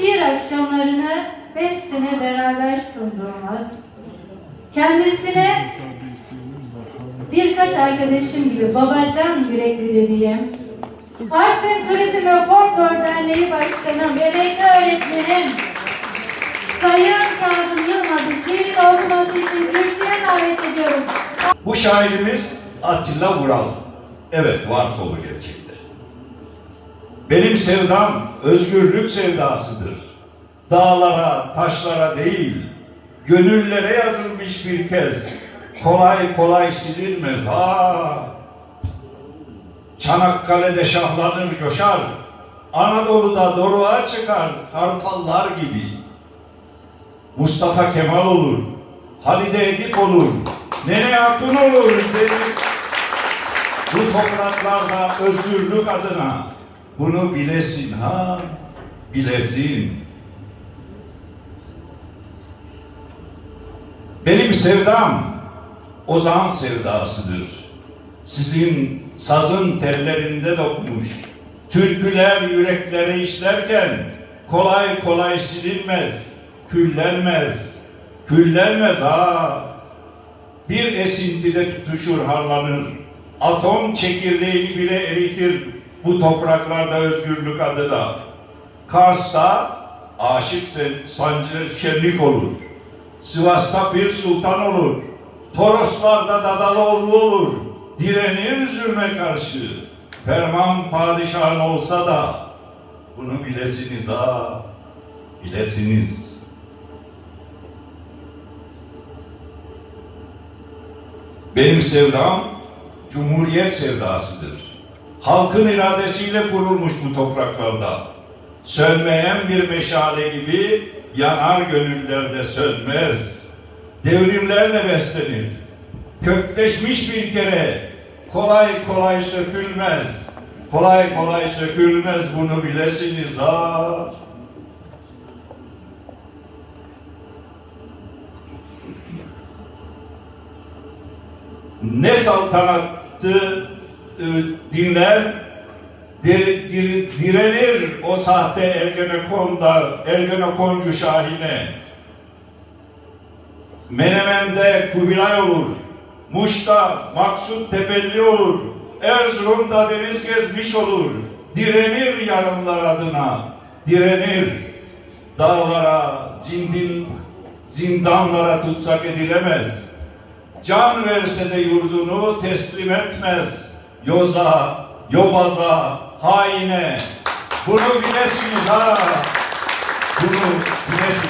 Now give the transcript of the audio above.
şiir akşamlarını Bessin'e beraber sunduğumuz, kendisine birkaç arkadaşım gibi babacan yürekli dediğim, Artvin Turizm ve Folklor Derneği Başkanım, emekli öğretmenim, Sayın Kazım Yılmaz'ın şiirini okuması için kürsüye davet ediyorum. Bu şairimiz Atilla Vural. Evet, Vartolu gerçek. Benim sevdam özgürlük sevdasıdır. Dağlara, taşlara değil, gönüllere yazılmış bir kez. Kolay kolay silinmez ha. Çanakkale'de şahlanır coşar, Anadolu'da doruğa çıkar kartallar gibi. Mustafa Kemal olur, Halide Edip olur, Nene Hatun olur benim. Bu topraklarda özgürlük adına bunu bilesin ha, bilesin. Benim sevdam Ozan sevdasıdır. Sizin sazın tellerinde dokmuş. Türküler yüreklere işlerken kolay kolay silinmez, küllenmez, küllenmez ha. Bir esintide tutuşur harlanır. Atom çekirdeğini bile eritir bu topraklarda özgürlük adına. Kars'ta aşık sen- sancı şenlik olur. Sivas'ta bir sultan olur. Toroslarda Dadaloğlu olur. Direnir zulme karşı. Ferman padişahın olsa da bunu bilesiniz ha. Bilesiniz. Benim sevdam Cumhuriyet sevdasıdır. Halkın iradesiyle kurulmuş bu topraklarda. Sönmeyen bir meşale gibi yanar gönüllerde sönmez. Devrimlerle beslenir. Kökleşmiş bir kere kolay kolay sökülmez. Kolay kolay sökülmez bunu bilesiniz ha. ne saltanatı e, dinler, dir- dir- direnir o sahte Ergenekon'da, Ergenekoncu Şahin'e. Menemen'de Kubilay olur, Muş'ta Maksut Tepelli olur, Erzurum'da deniz gezmiş olur, direnir yarınlar adına, direnir. Dağlara, zindin, zindanlara tutsak edilemez. Can verse de yurdunu teslim etmez. Yoza, yobaza, haine. Bunu bilesiniz ha. Bunu bilesiniz.